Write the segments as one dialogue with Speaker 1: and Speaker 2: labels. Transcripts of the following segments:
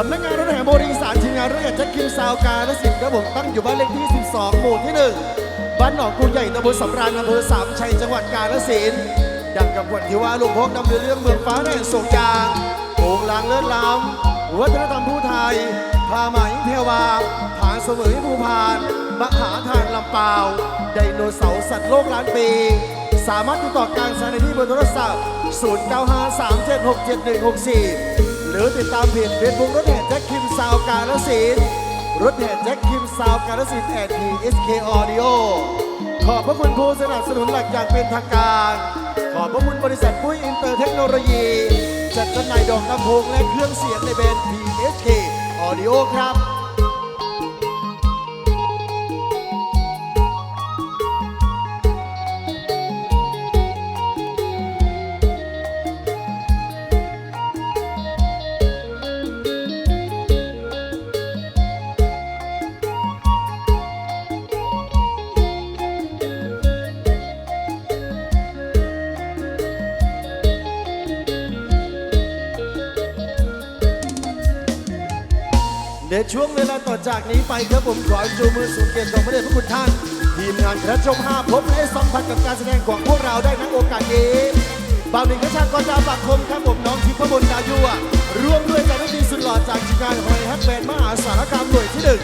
Speaker 1: สำนักงานรถแห่โมริสารทีมงานรถแห่แจ็คคิมซาวการและสินครับผมตั้งอยู่บ้านเลขที่ 12 หมู่ที่ 1 บ้านหนองกรุงใหญ่ตำบลสำราญอำเภอสามชัยจังหวัดกาฬสินธุ์ดังกับวันที่ว่าหลวงพ่อนำเรือเรื่องเมืองฟ้าแห่งสงยางโอ่งลางเลิศล้ำวัฒนธรรมผู้ไทยผ้าไหมเทวาผางเสวยภูพานมหาทานลำเปาวไดโนเสาร์สัตว์โลกล้านปี สามารถติดต่อการสถานีที่เบอร์โทรศัพท์ 0953767164 รือติดตามเพจเฟซบุ๊กรถแห่แจ็คคิมซาวการละสินรถแห่แจ็คคิมซาวการละสินแอดพีเอสเคออดิโอขอบพระคุณผู้สนับสนุนหลักอย่างเป็นทางการ ขอบพระคุณบริษัทปุ้ยอินเตอร์เทคโนโลยี จัดจำหน่ายดอกลำโพงและเครื่องเสียงในแบรนด์ PSK Audio ครับ ในช่วงเวลาต่อจากนี้ไปครับผมขอจูมือสูงเกียรติของพระเดชพระคุณท่าน ทีมงานคณะชมห้าพบและสัมผัสกับการแสดงของพวกเราได้ในโอกาสนี้บ่าวหนึ่งกระชากรดาวปากคมครับผมน้องทิพย์บนดาวยั่วร่วมด้วยการดนตรีสุดหล่อจากทีมงานหอยฮัทแบนมหาสารคามหน่วยที่หนึ่ง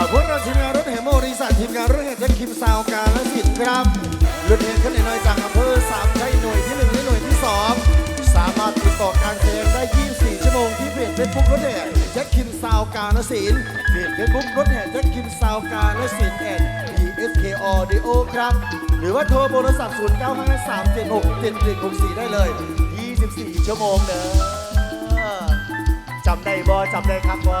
Speaker 1: ฝากพวกเราทีมงานรถแห่โมริสัททีมงานรถแห่แจ็คคิมซาวการและสินครับรถแห่ขึ้นในน้อยจากอำเภอสามชัยหน่วยที่หนึ่งและหน่วยที่สองสามารถติดต่อการแสดงได้ 24 ชั่วโมงที่เพจเฟซบุ๊กรถแห่แจ็คคิมซาวการและสินเพจเฟซบุ๊กรถแห่แจ็คคิมซาวการและสินแอน PSK Audio ครับ หรือว่าโทรโทรศัพท์ 0953767164 ได้เลย 24 ชั่วโมงเด้อจำได้บอจำได้ครับบอ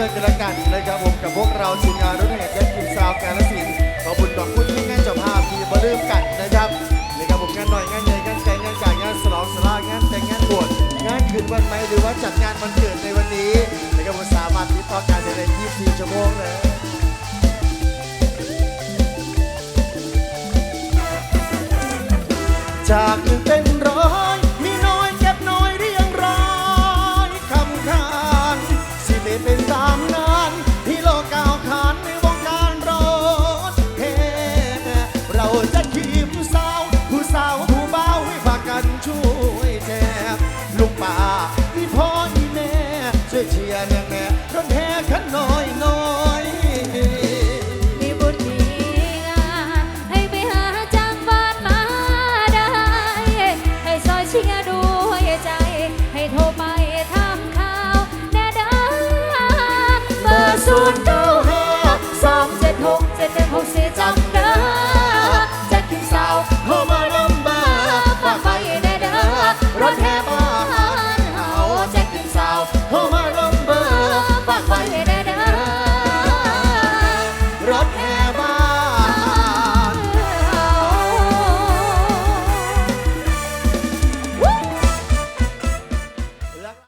Speaker 1: ด้วยกันละ
Speaker 2: กันนะ
Speaker 1: ครับผมกับพวกเราทีมงานรุ่นแห่งแก๊สคิวซาวการละสินขอบุญขอกคุณที่งานจับภาพที่มาเริ่มกันนะครับในะครับผมงานหน่อยงานใหญ่งานแกลงานกลางงานสลองสลางานแต่งงานบวชงานขึ้นวันไหมหรือว่าจัดงานวันเกิดในวันนี้นะครับผมสามารถติดต่อการได้ใน24ชั่วโมงเลยจากหนึ่งเป็นร้อย ป่าอีพ่ออีแม่ช่วยเชียร์